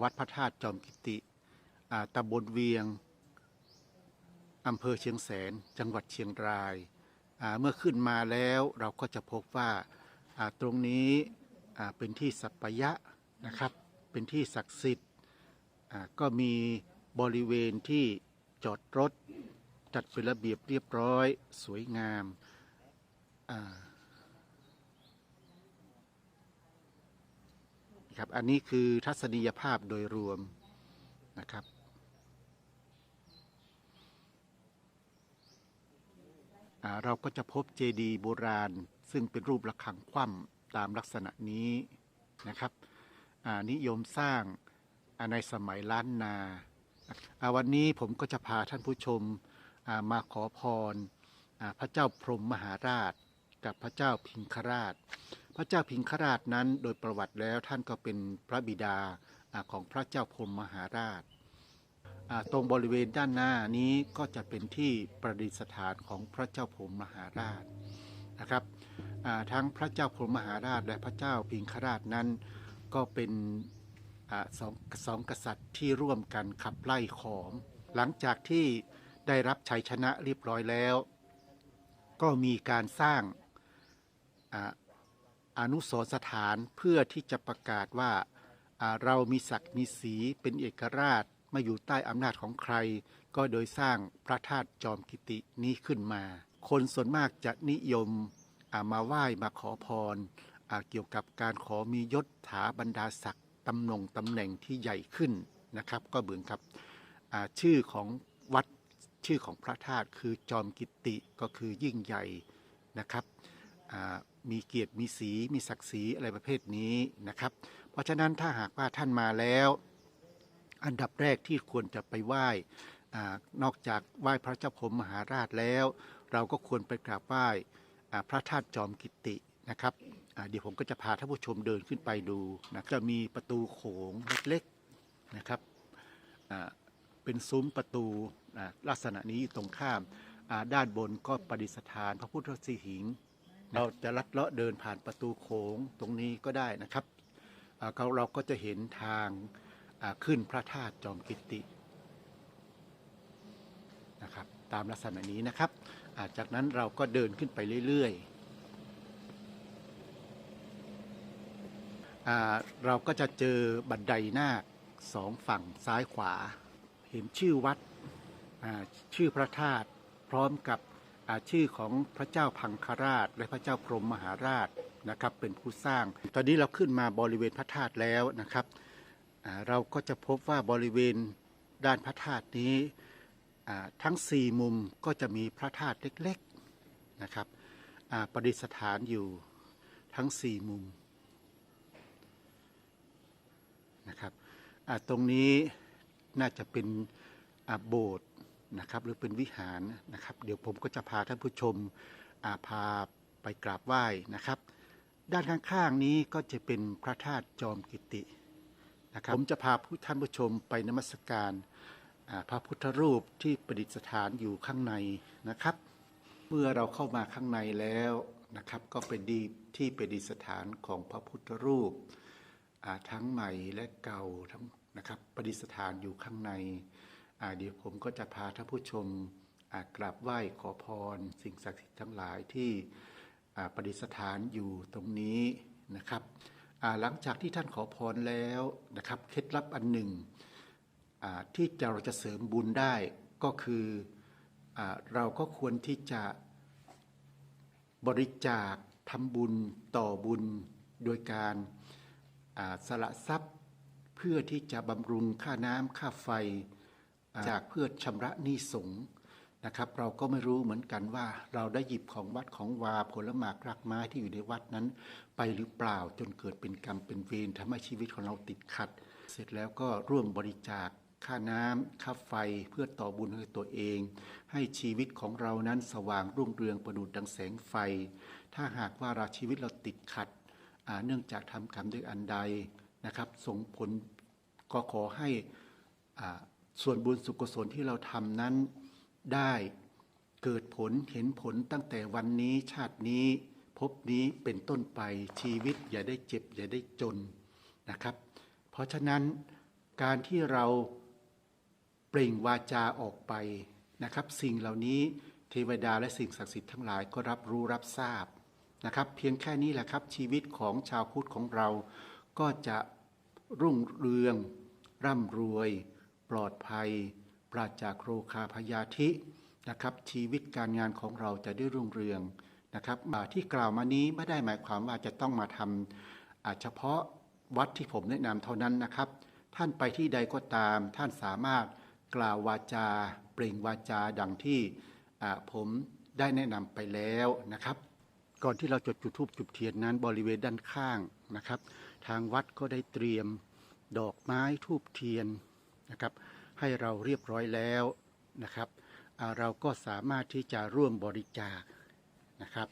วัดพระธาตุจอมกิติตำบลเวียงอำเภอเชียงแสน จังหวัดเชียงราย เมื่อขึ้นมาแล้วเราก็จะพบว่าตรงนี้เป็นที่สัปยะนะครับ เป็นที่ศักดิ์สิทธิ์ก็มีบริเวณที่จอดรถ จัดเป็นระเบียบเรียบร้อย สวยงามอ่า ครับ อันนี้คือทัศนียภาพโดยรวมนะครับ เราก็จะพบเจดีย์โบราณ ซึ่งเป็นรูประฆังคว่ำตามลักษณะนี้นะครับนิยมสร้างาในสมัยล้านนาอ่าวันนี้ผมก็จะพาท่านผู้ชมามาขอพรอพระเจ้าพรหมมหาราช กับพระเจ้าพิงคราช พระเจ้าพิงคราชนั้นโดยประวัติแล้วท่านก็เป็นพระบิดาอของพระเจ้าพรมมหาราช ตรงบริเวณด้านหน้านี้ก็จะเป็นที่ประดิษฐานของพระเจ้าพรมมหาราชนะครับทั้งพระเจ้าพรมมหาราชและพระเจ้าพิงคราชนั้นก็เป็นอสองสองกษัตริย์ที่ร่วมกันขับไล่ขอม หลังจากที่ได้รับชัยชนะเรียบร้อยแล้ว ก็มีการสร้าง อนุสรสถานเพื่อที่จะประกาศว่าเรามีศักดิ์มีสีเป็นเอกราชไม่อยู่ใต้อำนาจของใคร ก็โดยสร้างพระธาตุจอมกิตินี้ขึ้นมา คนส่วนมากจะนิยมามาไหว้มาขอพรอาเกี่ยวกับการขอมียศถาบรรดาศักดิ์ตำแหน่งตำแหน่งที่ใหญ่ขึ้นนะครับ ก็เหมือนกับชื่อของวัดชื่อของพระธาตุคือจอมกิติก็คือยิ่งใหญ่นะครับ มีเกียรติมีสีมีศักดิ์ศรีอะไรประเภทนี้นะครับ เพราะฉะนั้นถ้าหากว่าท่านมาแล้ว อันดับแรกที่ควรจะไปไหว้นอกจากไหว้พระเจ้าพมมหาราชแล้ว เราก็ควรไปกราบไหว้พระธาตุจอมกิตินะครับเดี๋ยวผมก็จะพาท่านผู้ชมเดินขึ้นไปดูนะจะมีประตูโขงเล็กๆนะครับเป็นซุ้มประตูลักษณะนี้ตรงข้ามด้านบนก็ประดิษฐานพระพุทธสิหิง เราจะลัดเลาะเดินผ่านประตูโขงตรงนี้ก็ได้นะครับเราเราก็จะเห็นทางขึ้นพระธาตุจอมกิตินะครับตามลักษณะนี้นะครับาจากนั้นเราก็เดินขึ้นไปเรื่อยๆ เราก็จะเจอบันไดนาคสองฝั่งซ้ายขวา เห็นชื่อวัดชื่อพระธาตุพร้อมกับ ชื่อของพระเจ้าพังคราช และพระเจ้าพรหมมหาราชนะครับเป็นผู้สร้าง ตอนนี้เราขึ้นมาบริเวณพระธาตุแล้วนะครับเราก็จะพบว่าบริเวณด้านพระธาตุนี้ทั้งสี่มุมก็จะมีพระธาตุเล็กๆนะครับประดิษฐานอยู่ทั้งสี่มุมนะครับตรงนี้น่าจะเป็นโบสถ์ นะครับหรือเป็นวิหารนะครับ เดี๋ยวผมก็จะพาท่านผู้ชมาพาไปกราบไหว้นะครับ ด้านข้างๆนี้ก็จะเป็นพระธาตุจอมกิตินะครับผมจะพาผู้ท่านผู้ชมไปนมัสการาพระพุทธรูปที่ประดิษฐานอยู่ข้างในนะครับ เมื่อเราเข้ามาข้างในแล้วนะครับ ก็เป็นดีที่ประดิษฐานของพระพุทธรูปทั้งใหม่และเก่าทั้งนะครับประดิษฐานอยู่ข้างใน เดี๋ยวผมก็จะพาท่านผู้ชมกราบไหว้ขอพร สิ่งศักดิ์สิทธิ์ทั้งหลายที่ประดิษฐานอยู่ตรงนี้นะครับหลังจากที่ท่านขอพรแล้วนะครับเคล็ดลับอันหนึ่งที่เราจะเสริมบุญได้ก็คืออเราก็ควรที่จะบริจาคทำบุญต่อบุญโดยการสละทรัพย์เพื่อที่จะบำรุงค่าน้ำค่าไฟ จากเพื่อชำระหนี้สงฆ์นะครับเราก็ไม่รู้เหมือนกันว่าเราได้หยิบของวัดของวาผลหมากรากไม้ที่อยู่ในวัดนั้น ไปหรือเปล่าจนเกิดเป็นกรรมเป็นเวรทำให้ชีวิตของเราติดขัด เสร็จแล้วก็ร่วมบริจาคค่าน้ำค่าไฟเพื่อต่อบุญให้ตัวเอง ให้ชีวิตของเรานั้นสว่างรุ่งเรืองประดุจดังแสงไฟ ถ้าหากว่าเราชีวิตเราติดขัดเนื่องจากทำกรรมด้วยอันใดนะครับ ส่งผลก็ขอให้อ่า ส่วนบุญสุกุศลที่เราทำนั้นได้เกิดผลเห็นผลตั้งแต่วันนี้ชาตินี้พบนี้เป็นต้นไปชีวิตอย่าได้เจ็บอย่าได้จนนะครับ เพราะฉะนั้นการที่เราเปล่งวาจาออกไปนะครับ สิ่งเหล่านี้เทวดาและสิ่งศักดิ์สิทธิ์ทั้งหลายก็รับรู้รับทราบนะครับ เพียงแค่นี้แหละครับ ชีวิตของชาวพุทธของเราก็จะรุ่งเรืองร่ำรวย ปลอดภัย ปราศจากโรคาพยาธินะครับ ชีวิตการงานของเราจะได้รุ่งเรืองนะครับที่กล่าวมานี้ไม่ได้หมายความว่าจะต้องมาทำเฉพาะวัดที่ผมแนะนำเท่านั้นนะครับ ท่านไปที่ใดก็ตาม ท่านสามารถกล่าววาจา เปล่งวาจาดังที่ผมได้แนะนำไปแล้วนะครับ ก่อนที่เราจะจุดธูปจุดเทียนนั้นบริเวณด้านข้างนะครับ ทางวัดก็ได้เตรียมดอกไม้ทูบเทียน นะครับ ให้เราเรียบร้อยแล้วนะครับเราก็สามารถที่จะร่วมบริจาคนะครับ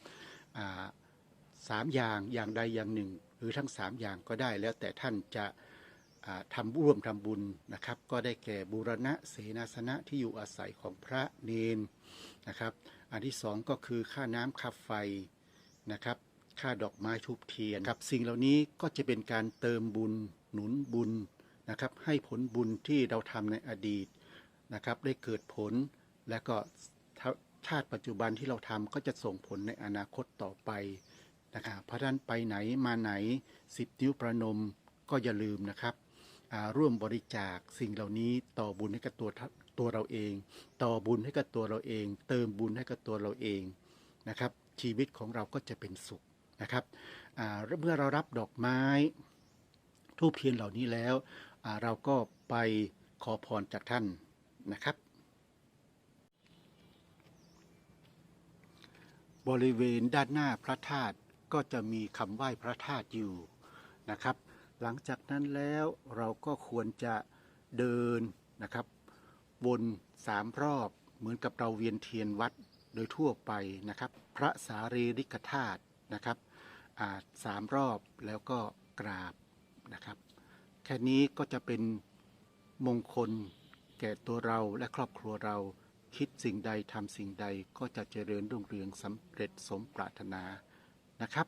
สามอย่างอย่างใดอย่างหนึ่ง หรือทั้งสามอย่างก็ได้แล้วแต่ท่านจะอ่าทำร่วมทำบุญนะครับ ก็ได้แก่บูรณะเสนาสนะที่อยู่อาศัยของพระเนนนะครับ อันที่สองก็คือค่าน้ำค่าไฟนะครับ ค่าดอกไม้ทูบเทียนครับ สิ่งเหล่านี้ก็จะเป็นการเติมบุญหนุนบุญ นะครับ ให้ผลบุญที่เราทำในอดีตนะครับ ได้เกิดผลและก็ชาติปัจจุบันที่เราทำก็จะส่งผลในอนาคตต่อไปนะครับเพราะฉะนั้นไปไหนมาไหนสิบนิ้วประนมก็อย่าลืมนะครับร่วมบริจาคสิ่งเหล่านี้ต่อบุญให้กับตัวตัวเราเอง ต่อบุญให้กับตัวเราเอง เติมบุญให้กับตัวเราเองนะครับ ชีวิตของเราก็จะเป็นสุขนะครับเมื่อเรารับดอกไม้ ทูบเทียนเหล่านี้แล้วเราก็ไปขอพรจากท่านนะครับ บริเวณด้านหน้าพระธาตุก็จะมีคำไหว้พระธาตุอยู่นะครับ หลังจากนั้นแล้วเราก็ควรจะเดินนะครับวนสามรอบเหมือนกับเราเวียนเทียนวัดโดยทั่วไปนะครับ พระสารีริกธาตุนะครับสามรอบแล้วก็กราบ นะครับ แค่นี้ก็จะเป็นมงคลแก่ตัวเราและครอบครัวเราคิดสิ่งใดทำสิ่งใดก็จะเจริญรุ่งเรืองสำเร็จสมปรารถนานะครับ